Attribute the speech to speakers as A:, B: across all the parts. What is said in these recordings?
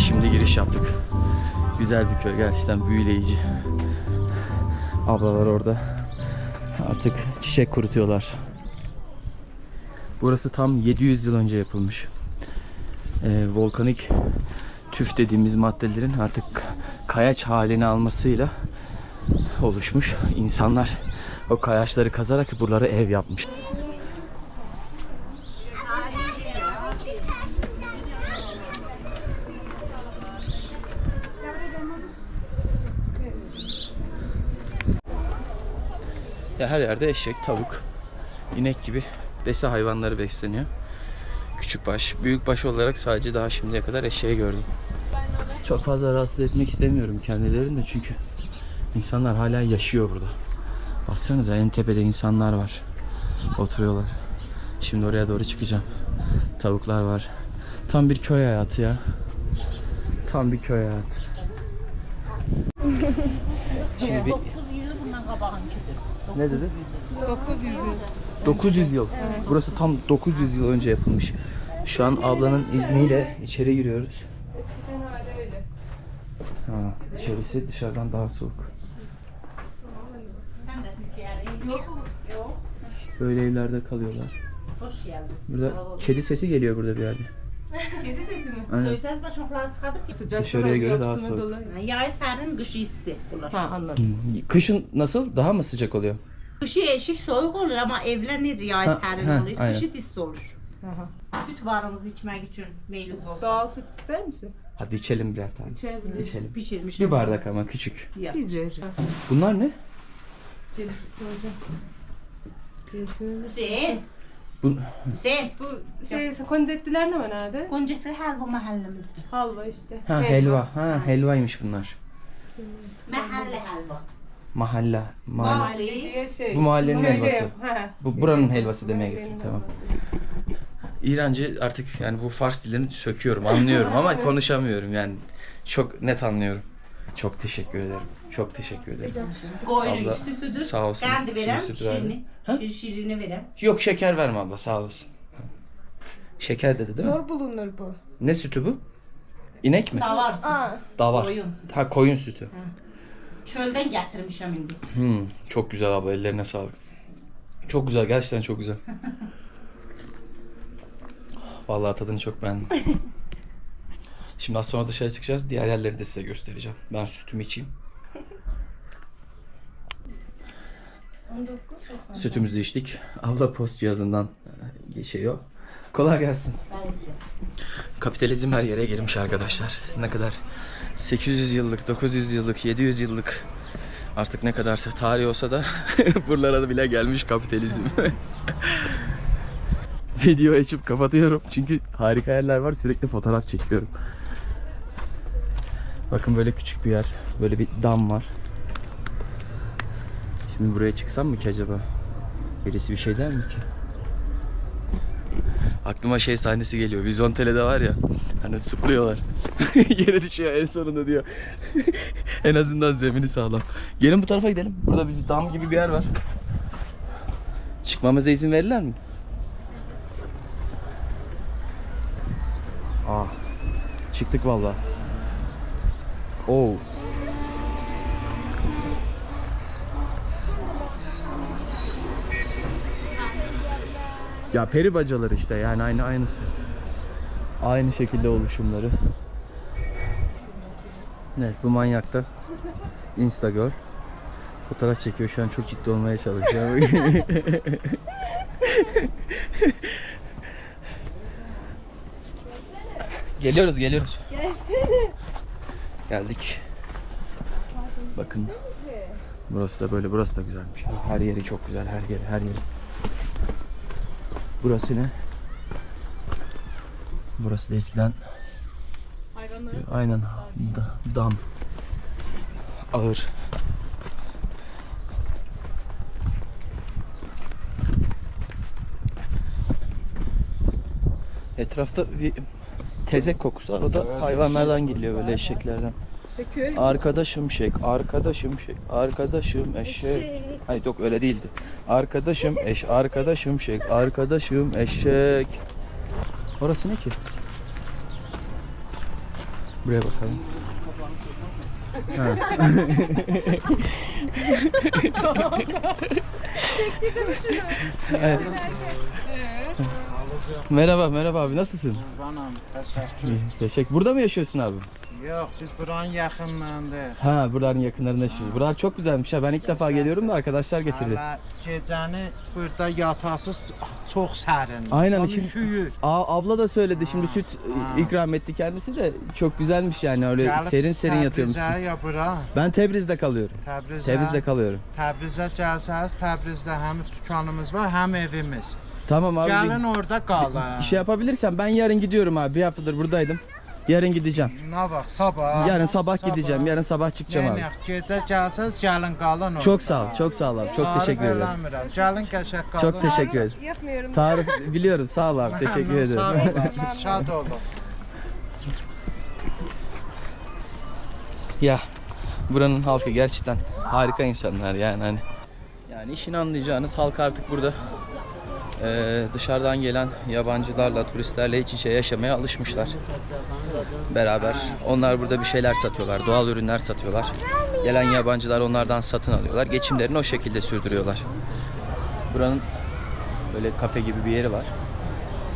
A: şimdi giriş yaptık. Güzel bir köy gerçekten büyüleyici. Ablalar orada. Artık çiçek kurutuyorlar. Burası tam 700 yıl önce yapılmış. Ee, volkanik tüf dediğimiz maddelerin artık kayaç halini almasıyla oluşmuş. İnsanlar o kayaçları kazarak buraları ev yapmış. Ya her yerde eşek, tavuk, inek gibi besi hayvanları besleniyor. Küçük baş, büyük baş olarak sadece daha şimdiye kadar eşeği gördüm. Çok fazla rahatsız etmek istemiyorum kendilerini de çünkü insanlar hala yaşıyor burada. Baksanıza en tepede insanlar var. Oturuyorlar. Şimdi oraya doğru çıkacağım. Tavuklar var. Tam bir köy hayatı ya. Tam bir köy hayatı. Şimdi bir... Ne dedi?
B: 900 yıl.
A: 900 yıl. Burası tam 900 yıl önce yapılmış. Şu an ablanın izniyle içeri giriyoruz.
B: Eskiden hala öyle.
A: Ha, içerisi dışarıdan daha soğuk. Böyle evlerde kalıyorlar.
C: Hoş geldiniz.
A: Burada kedi sesi geliyor burada bir yerde.
B: Kedi sesi mi?
A: Aynen.
C: Söyleseniz başokları çıkardıp
B: Sıcak
A: Dışarıya göre daha soğuk.
C: Yay serin, kışı hissi bunlar.
B: Ha anladım.
A: Kışın nasıl? Daha mı sıcak oluyor?
C: Kışı eşik soğuk olur ama evler nece yay
A: Ha,
C: serin
A: ha,
C: oluyor.
A: aynen.
C: Kışı dis olur.
B: Aha.
C: Süt varınızı içmek için meyliniz olsun.
B: Doğal süt ister misin?
A: Hadi içelim birer tane.
B: İçerim.
A: İçelim.
C: Pişirmiş.
A: Bir bardak ama küçük.
C: Ya.
B: Güzel.
A: Bunlar ne?
B: Gelip soracağım. Kesin.
C: Hüseyin.
A: Bu
C: Hüseyin.
B: Bu şey konzettiler ne var nerede?
C: Goncaklı helva mahallemizde.
B: Halva işte.
A: ha helva. Ha helvaymış bunlar.
C: Mahalle helva.
A: Mahalla. Mahalle.
C: Mahalle.
B: diye şey.
A: Bu mahallenin
B: Böyle-
A: helvası.
B: Ha.
A: Bu buranın helvası demeye getirdim. Tamam.
B: helvası.
A: İrancı artık yani bu Fars dillerini söküyorum, anlıyorum ama konuşamıyorum yani. Çok net anlıyorum. Çok teşekkür ederim. Çok teşekkür ederim. Abla,
C: sütüdür.
A: sağ olsun.
C: Kendi
A: Şimdi
C: verem,
A: sütü verdi.
C: şirini.
A: Ha?
C: Şir, şirini verem.
A: Yok şeker verme abla sağ olasın. Şeker dedi değil mi?
B: Zor bulunur bu.
A: Ne sütü bu? İnek mi?
C: Davar sütü.
B: Aa.
A: Davar.
C: Koyun sütü.
A: Ha koyun sütü.
C: Çölden getirmişim indi.
A: Hmm, çok güzel abla ellerine sağlık. Çok güzel gerçekten çok güzel. Vallahi tadını çok beğendim. Şimdi az sonra dışarı çıkacağız. Diğer yerleri de size göstereceğim. Ben sütümü içeyim. Sütümüzü içtik. Abla post cihazından e, geçiyor. Kolay gelsin. Kapitalizm her yere girmiş arkadaşlar. Ne kadar 800 yıllık, 900 yıllık, 700 yıllık artık ne kadarsa tarih olsa da buralara da bile gelmiş kapitalizm. Video açıp kapatıyorum çünkü harika yerler var sürekli fotoğraf çekiyorum. Bakın böyle küçük bir yer, böyle bir dam var. Şimdi buraya çıksam mı ki acaba? Birisi bir şey der mi ki? Aklıma şey sahnesi geliyor. Vizontele'de var ya. Hani sıplıyorlar. Yere düşüyor en sonunda diyor. en azından zemini sağlam. Gelin bu tarafa gidelim. Burada bir dam gibi bir yer var. Çıkmamıza izin verirler mi? Aa. Çıktık valla. Oo. Ya peri bacaları işte yani aynı aynısı. Aynı şekilde oluşumları. Evet bu manyak da Instagirl. Fotoğraf çekiyor şu an çok ciddi olmaya çalışıyor. geliyoruz geliyoruz. Gelsene. Geldik. Bakın. Burası da böyle burası da güzelmiş. Her yeri çok güzel her yeri her yeri. Burası ne? Burası da eskiden
B: Hayvanlar.
A: aynen da- dam. Ağır. Etrafta bir tezek kokusu var. O da hayvanlardan geliyor böyle eşeklerden. Arkadaşım şek, arkadaşım şek, arkadaşım eşek. Hayır yok öyle değildi. Arkadaşım eş, arkadaşım şek, arkadaşım eşek. Orası ne ki? Buraya bakalım. Ha. Evet. Merhaba, merhaba abi. Nasılsın? İyi, teşekkür. Burada mı yaşıyorsun abi?
D: Yox, biz buranın yaxınlarındayıq.
A: Ha, buraların yakınlarında yaşıyoruz. Buralar çok güzelmiş ha. Ben ilk defa geliyorum da arkadaşlar getirdi.
D: Hələ gecəni burada yatasız çox sərindir.
A: Aynen,
D: Tam
A: şimdi-
D: üşüyür.
A: Aa, abla da söyledi şimdi süt ikram etti kendisi de çok güzelmiş yani öyle
D: Gəlib
A: serin serin yatıyormuşsun.
D: Təbrizə ya bura?
A: Ben Tebriz'de kalıyorum.
D: Təbrizə.
A: Tebriz'de kalıyorum.
D: Təbrizə gəlsəz, Təbrizdə həm dükanımız var, həm evimiz.
A: Tamam abi.
D: Gəlin orada qalın.
A: Bir şey yapabilirsem ben yarın gidiyorum abi. Bir haftadır buradaydım. Yarın gideceğim.
D: Nə vaxt? Sabah.
A: Yarın sabah gideceğim. Yarın sabah çıkacağım abi.
D: Yəni gecə gəlsəz, gəlin qalın orada.
A: Çok sağ ol. Çok sağ ol abi. Çok
D: Tarif
A: teşekkür ederim.
D: Gəlin qəşəng qalın.
A: Çok teşekkür ederim.
B: Yapmıyorum.
A: Tarif biliyorum. Sağ ol abi. Teşekkür
D: Sağ
A: ederim.
D: Şad olun.
A: Ya buranın halkı gerçekten harika insanlar yani hani. Yani işini anlayacağınız halk artık burada eee, dışarıdan gelen yabancılarla, turistlerle iç içe yaşamaya alışmışlar. Beraber onlar burada bir şeyler satıyorlar, doğal ürünler satıyorlar. Gelen yabancılar onlardan satın alıyorlar. Geçimlerini o şekilde sürdürüyorlar. Buranın böyle kafe gibi bir yeri var.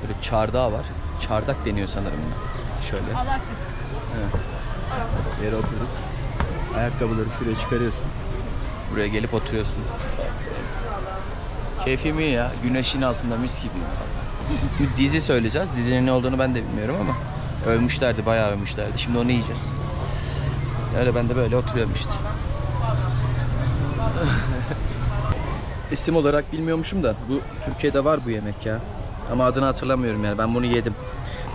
A: Böyle çardağı var. Çardak deniyor sanırım buna. Şöyle.
B: Çık.
A: Yere oturduk. Ayakkabıları şuraya çıkarıyorsun. Buraya gelip oturuyorsun. Keyfim iyi ya. Güneşin altında mis gibiyim. Bir dizi söyleyeceğiz. Dizinin ne olduğunu ben de bilmiyorum ama övmüşlerdi, bayağı övmüşlerdi. Şimdi onu yiyeceğiz. Öyle ben de böyle oturuyorum işte. İsim olarak bilmiyormuşum da bu Türkiye'de var bu yemek ya. Ama adını hatırlamıyorum yani. Ben bunu yedim.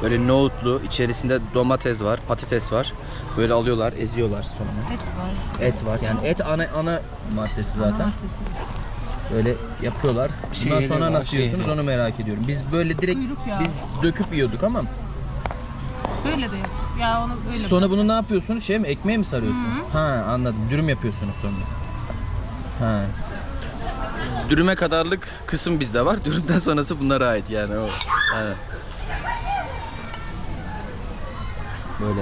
A: Böyle nohutlu, içerisinde domates var, patates var. Böyle alıyorlar, eziyorlar sonra.
B: Et var.
A: Et var. Yani et ana ana maddesi zaten. Böyle yapıyorlar. Bundan sonra nasıl yiyorsunuz onu merak ediyorum. Biz böyle direkt biz döküp yiyorduk ama
B: Böyle de yap. Ya onu böyle.
A: sonra bunu ne yapıyorsunuz? Şey mi ekmeğe mi sarıyorsun? Ha anladım. Dürüm yapıyorsunuz sonra. Ha. Dürüme kadarlık kısım bizde var. Dürümden sonrası bunlara ait yani o. Evet. Böyle